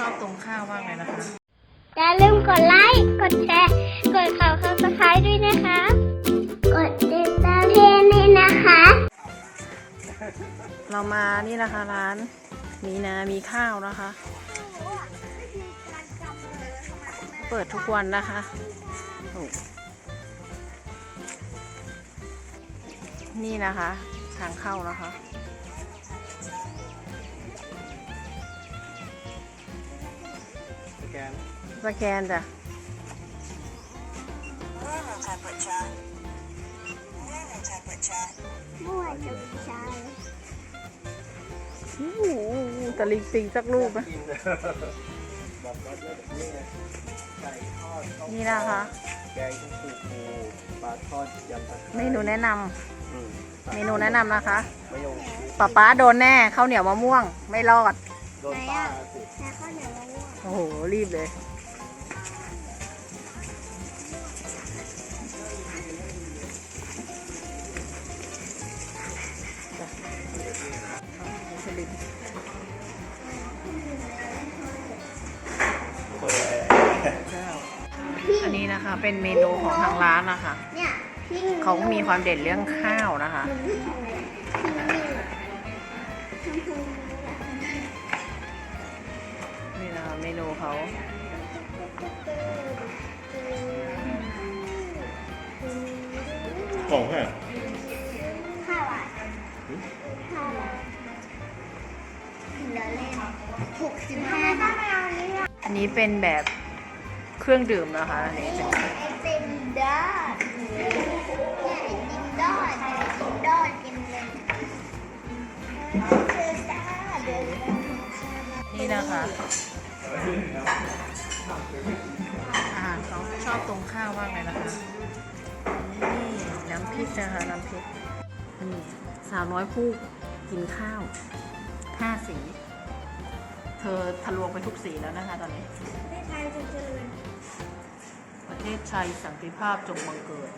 ชอบตรงข้าวมากเลยนะคะ อย่าลืมกดไลค์ กดแชร์ กดข่าวข่าวสไครต์ด้วยนะคะ กดติดตามเพจนี้นะคะ เรามานี่นะคะร้านมีนามีข้าวนะคะ เปิดทุกวันนะคะโอ้นี่นะคะ ทางเข้านะคะ สแกนสแกนจ้ะมั่วจุกใจโอ้โหตะลิงปิงสักลูกนะกินแบบว่าเลือดนี่ไงไก่ทอดข้าวนี่นะคะ แกงปูปูปลาทอดยำผัดไทยเมนูแนะนำอืมเมนูแนะนำนะคะมะยงชิดป๊าป๊าโดนแน่ข้าวเหนียวมะม่วงไม่รอดโดนป้าสิ แล้วข้าวเหนียวมะม่วง โอ้โห รีบเลยจ้ะมิชลินอันนี้นะคะเป็นเมนูของทางร้านนะคะ เนี่ยพิงเขามีความเด่นเรื่องข้าวนะคะพิง ของแค่ข้าวอะข้าวอะเดี๋ยวเล่นหกสิบห้าบาทอันนี้เป็นแบบเครื่องดื่มนะคะอันนี้เป็นไอติมดอดเนี่ยไอติมดอดไอติมดอดกินเลยเจอจ้าเดินนี่นะคะอาหารเขาชอบตรงข้าวมากเลยนะคะ นี่น้ำพริกนะคะน้ำพริกนี่สาวน้อยผู้กินข้าวห้าสี เธอทะลวงไปทุกสีแล้วนะคะตอนนี้ไม่ไทยจะเจริญประเทศชัยสันติภาพจงบังเกิด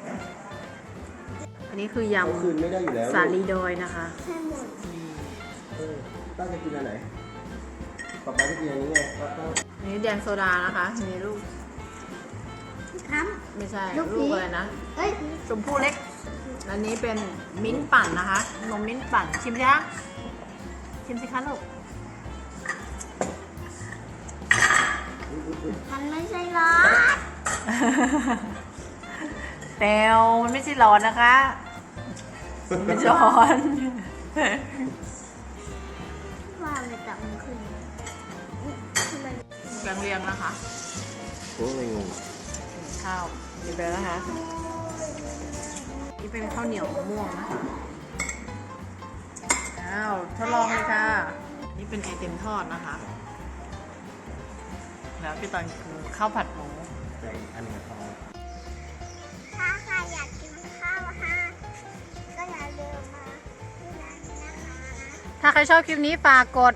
อันนี้คือยเอาคืนไม่ได้อยู่แล้วำสาลีดอยนะคะ แค่หมดเออตั้งจะกินอันไหนป๊าป๊าจะกินอันนี้ไงป๊าป๊าอันนี้แดงโซดานะคะมีลูก ครับไม่ใช่ลูกนี้ ลูกอะไรนะเอ้ยชมพู่เล็ก อันนี้เป็นมิ้นท์ปั่นนะคะ นมมิ้นท์ปั่นชิมสิคะชิมสิคะลูกมันไม่ใช่ร้อนเตวมันไม่ใช่ร้อนนะคะมันเป็นร้อน ว่าไปตักมันขึ้นทำไมแกงเลียงนะคะ โอ้ยงง ข้าวมีไปแล้วนะคะนี่เป็นข้าวเหนียวมะม่วงนะคะอ้าวทดลองเลยค่ะ นี่เป็นไอติมทอดนะคะ แล้วพี่ตอนคือข้าวผัดหมูแต่อีกอันหนึงพอถ้าใครอยากกินข้าวฮะก็อย่าลืมมาที่ร้านนี้นะคะ ถ้าใครชอบคลิปนี้ฝากกด